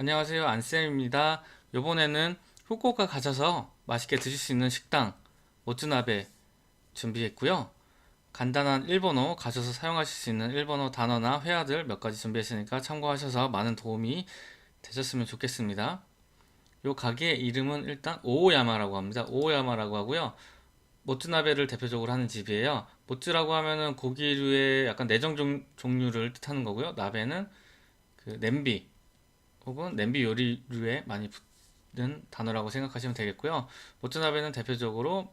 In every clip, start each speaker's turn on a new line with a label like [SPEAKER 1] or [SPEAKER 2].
[SPEAKER 1] 안녕하세요. 안쌤입니다. 요번에는 후쿠오카 가셔서 맛있게 드실 수 있는 식당 모츠나베 준비했고요. 간단한 일본어 가셔서 사용하실 수 있는 일본어 단어나 회화들 몇 가지 준비했으니까 참고하셔서 많은 도움이 되셨으면 좋겠습니다. 요 가게의 이름은 일단 오오야마라고 합니다. 오오야마라고 하고요. 모츠나베를 대표적으로 하는 집이에요. 모츠라고 하면은 고기류의 약간 종, 종류를 뜻하는 거고요. 나베는 그 냄비 혹은 냄비 요리류에 많이 붙는 단어라고 생각하시면 되겠고요. 모츠나베는 대표적으로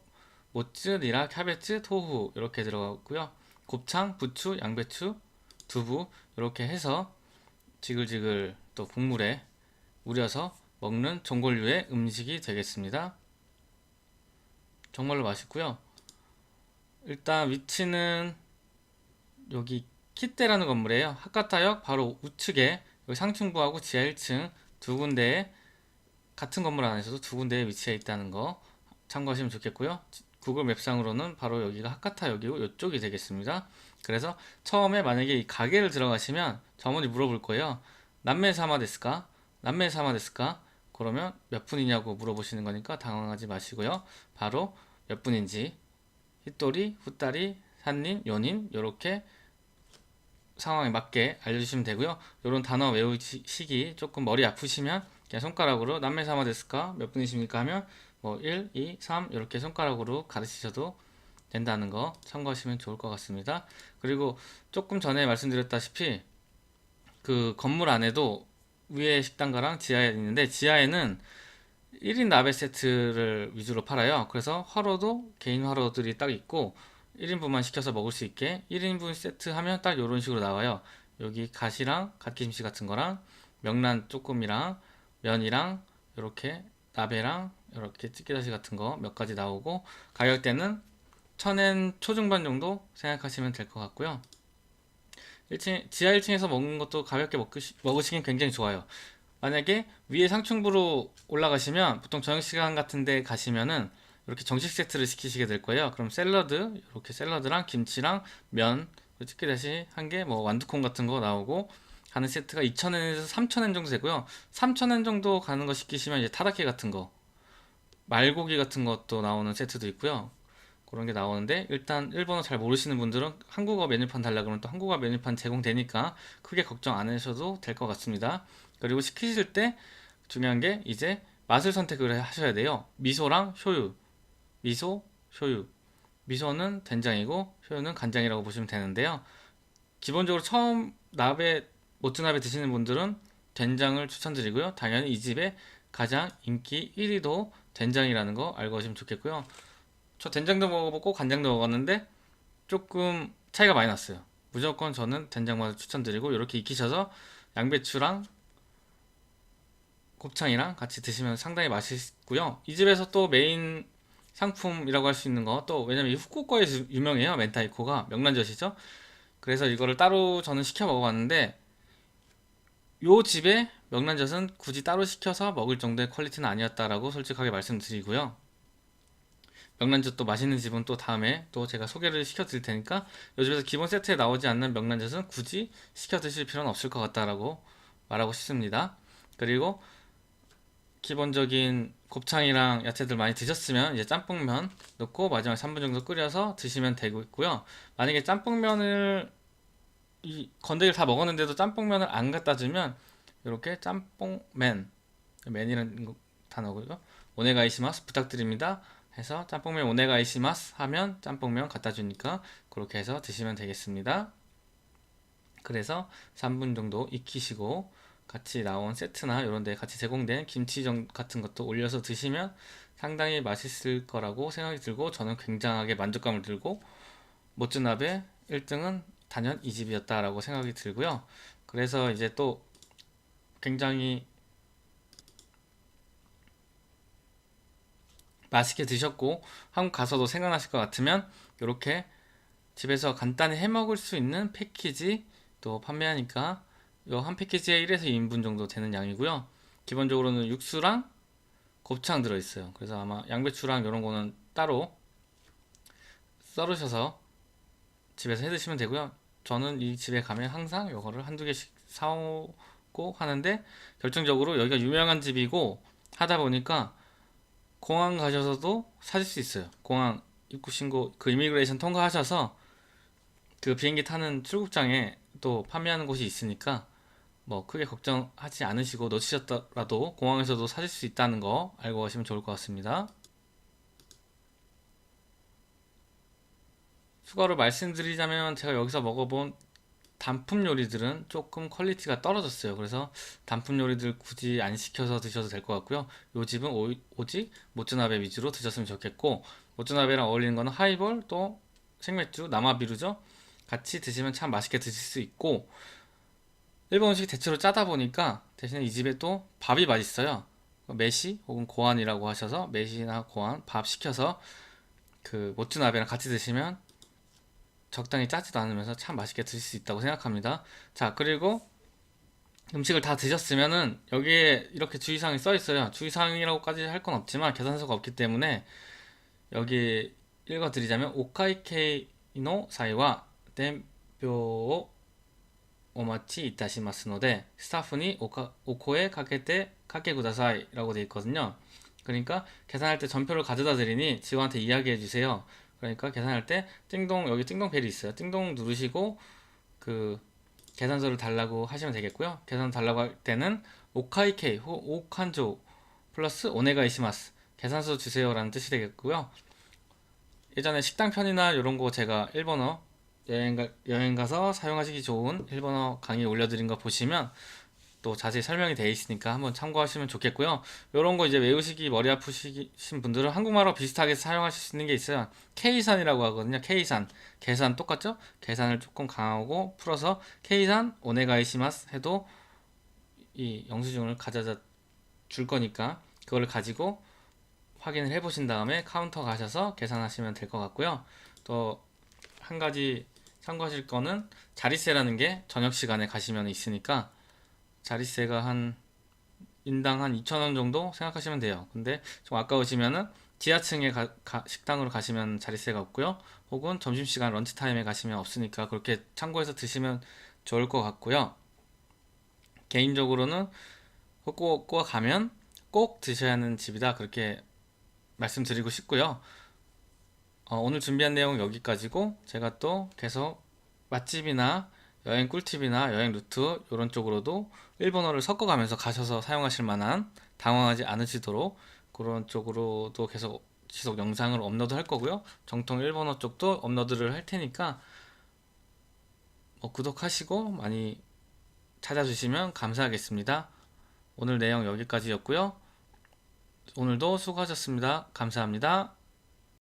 [SPEAKER 1] 모츠, 니라, 캬베츠, 토후 이렇게 들어가고요. 곱창, 부추, 양배추, 두부 이렇게 해서 지글지글 또 국물에 우려서 먹는 전골류의 음식이 되겠습니다. 정말로 맛있고요. 일단 위치는 여기 키테라는 건물이에요. 하카타역 바로 우측에 상층부하고 지하 1층 두 군데에 같은 건물 안에서도 두 군데에 위치해 있다는 거 참고하시면 좋겠고요. 구글 맵상으로는 바로 여기가 하카타역이고 이쪽이 되겠습니다. 그래서 처음에 만약에 이 가게를 들어가시면 점원이 물어볼 거예요. 남매 사마 데스까? 남매 사마 데스까? 그러면 몇 분이냐고 물어보시는 거니까 당황하지 마시고요. 바로 몇 분인지 히토리, 후따리, 산닌, 요닌 이렇게 상황에 맞게 알려주시면 되고요. 이런 단어 외우시기 조금 머리 아프시면 그냥 손가락으로 남매사마 데스까 몇 분이십니까 하면 뭐 1, 2, 3 이렇게 손가락으로 가르치셔도 된다는 거 참고하시면 좋을 것 같습니다. 그리고 조금 전에 말씀드렸다시피 그 건물 안에도 위에 식당가랑 지하에 있는데 지하에는 1인 나베 세트를 위주로 팔아요. 그래서 화로도 개인 화로들이 딱 있고 1인분만 시켜서 먹을 수 있게 1인분 세트 하면 딱 이런 식으로 나와요. 여기 갓이랑 갓김치 같은 거랑 명란 조금이랑 면이랑 이렇게 나베랑 이렇게 찌개다시 같은 거 몇 가지 나오고 가격대는 천엔 초중반 정도 생각하시면 될 것 같고요. 1층, 지하 1층에서 먹는 것도 가볍게 먹으시, 먹으시긴 굉장히 좋아요. 만약에 위에 상층부로 올라가시면 보통 저녁 시간 같은 데 가시면은 이렇게 정식 세트를 시키시게 될 거예요. 그럼 샐러드 이렇게 샐러드랑 김치랑 면 찍게 다시 한 개 뭐 완두콩 같은 거 나오고 가는 세트가 2,000엔에서 3,000엔 정도 되고요. 3,000엔 정도 가는 거 시키시면 이제 타다케 같은 거 말고기 같은 것도 나오는 세트도 있고요. 그런 게 나오는데 일단 일본어 잘 모르시는 분들은 한국어 메뉴판 달라 그러면 또 한국어 메뉴판 제공되니까 크게 걱정 안 하셔도 될 것 같습니다. 그리고 시키실 때 중요한 게 이제 맛을 선택을 하셔야 돼요. 미소랑 쇼유. 미소, 쇼유. 미소는 된장이고 쇼유는 간장이라고 보시면 되는데요. 기본적으로 처음 나베 모츠나베 드시는 분들은 된장을 추천드리고요. 당연히 이 집의 가장 인기 1위도 된장이라는 거 알고 오시면 좋겠고요. 저 된장도 먹어보고 간장도 먹었는데 조금 차이가 많이 났어요. 무조건 저는 된장 맛을 추천드리고 이렇게 익히셔서 양배추랑 곱창이랑 같이 드시면 상당히 맛있고요. 이 집에서 또 메인 상품이라고 할 수 있는 거 또 왜냐면 이 후쿠오카에서 유명해요. 멘타이코가 명란젓이죠. 그래서 이거를 따로 저는 시켜 먹어봤는데 요 집에 명란젓은 굳이 따로 시켜서 먹을 정도의 퀄리티는 아니었다라고 솔직하게 말씀드리고요. 명란젓도 맛있는 집은 또 다음에 또 제가 소개를 시켜 드릴 테니까 요 집에서 기본 세트에 나오지 않는 명란젓은 굳이 시켜 드실 필요는 없을 것 같다라고 말하고 싶습니다. 그리고 기본적인 곱창이랑 야채들 많이 드셨으면 이제 짬뽕면 넣고 마지막 3분 정도 끓여서 드시면 되고 있고요. 만약에 짬뽕면을 이 건더기를 다 먹었는데도 짬뽕면을 안 갖다 주면 이렇게 짬뽕맨 맨이라는 거- 단어고요. 오네가이시마스 부탁드립니다. 해서 짬뽕면 오네가이시마스 하면 짬뽕면 갖다 주니까 그렇게 해서 드시면 되겠습니다. 그래서 3분 정도 익히시고 같이 나온 세트나 이런 데 같이 제공된 김치 정 같은 것도 올려서 드시면 상당히 맛있을 거라고 생각이 들고 저는 굉장하게 만족감을 들고 모츠나베 1등은 단연 이 집이었다라고 생각이 들고요. 그래서 이제 또 굉장히 맛있게 드셨고 한국 가서도 생각나실 것 같으면 이렇게 집에서 간단히 해 먹을 수 있는 패키지 또 판매하니까 요 한 패키지에 1에서 2인분 정도 되는 양이고요. 기본적으로는 육수랑 곱창 들어있어요. 그래서 아마 양배추랑 이런 거는 따로 썰으셔서 집에서 해 드시면 되고요. 저는 이 집에 가면 항상 요거를 한두 개씩 사오고 하는데 결정적으로 여기가 유명한 집이고 하다 보니까 공항 가셔서도 사실 수 있어요. 공항 입국 신고 그 이미그레이션 통과하셔서 그 비행기 타는 출국장에 또 판매하는 곳이 있으니까 뭐 크게 걱정하지 않으시고 놓치셨더라도 공항에서도 사실 수 있다는 거 알고 가시면 좋을 것 같습니다. 추가로 말씀드리자면 제가 여기서 먹어본 단품 요리들은 조금 퀄리티가 떨어졌어요. 그래서 단품 요리들 굳이 안 시켜서 드셔도 될 것 같고요. 요 집은 오, 오직 모츠나베 위주로 드셨으면 좋겠고 모츠나베랑 어울리는 거는 하이볼 또 생맥주 남아비루죠. 같이 드시면 참 맛있게 드실 수 있고 일본 음식이 대체로 짜다 보니까 대신에 이 집에 또 밥이 맛있어요. 메시 혹은 고안이라고 하셔서 메시나 고안 밥 시켜서 그 모츠나베랑 같이 드시면 적당히 짜지도 않으면서 참 맛있게 드실 수 있다고 생각합니다. 자, 그리고 음식을 다 드셨으면은 여기에 이렇게 주의사항이 써 있어요. 주의사항이라고까지 할 건 없지만 계산서가 없기 때문에 여기 읽어드리자면 오카이케이노 사이와 덴뼈 구다사이라고 돼 있거든요. 그러니까 계산할 때 전표를 가져다 드리니 직원한테 이야기해 주세요. 그러니까 계산할 때 띵동 여기 띵동 벨이 있어요. 띵동 누르시고 그 계산서를 달라고 하시면 되겠고요. 계산 달라고 할 때는 오카이케이 호 오칸조 플러스 오네가이시마스 계산서 주세요라는 뜻이 되겠고요. 예전에 식당 편이나 이런 거 제가 일본어 여행 가, 여행 가서 사용하시기 좋은 일본어 강의 올려드린 거 보시면 또 자세히 설명이 되어 있으니까 한번 참고하시면 좋겠고요. 이런 거 이제 외우시기 머리 아프신 분들은 한국말로 비슷하게 사용하실 수 있는 게 있어요. K산이라고 하거든요. K산. 계산 똑같죠? 계산을 조금 강하고 풀어서 K산 오네가이시마스 해도 이 영수증을 가져다 줄 거니까 그걸 가지고 확인을 해 보신 다음에 카운터 가셔서 계산하시면 될 것 같고요. 또 한 가지 참고하실 거는 자리세라는 게 저녁 시간에 가시면 있으니까 자리세가 한 인당 한 2,000원 정도 생각하시면 돼요. 근데 좀 아까우시면은 지하층에 가, 가- 식당으로 가시면 자리세가 없고요. 혹은 점심시간 런치타임에 가시면 없으니까 그렇게 참고해서 드시면 좋을 것 같고요. 개인적으로는 후쿠오카 가면 꼭 드셔야 하는 집이다. 그렇게 말씀드리고 싶고요. 어, 오늘 준비한 내용은 여기까지고 제가 또 계속 맛집이나 여행 꿀팁이나 여행 루트 이런 쪽으로도 일본어를 섞어가면서 가셔서 사용하실 만한 당황하지 않으시도록 그런 쪽으로도 계속 지속 영상을 업로드 할 거고요. 정통 일본어 쪽도 업로드를 할 테니까 뭐 구독하시고 많이 찾아주시면 감사하겠습니다. 오늘 내용 여기까지였고요. 오늘도 수고하셨습니다. 감사합니다.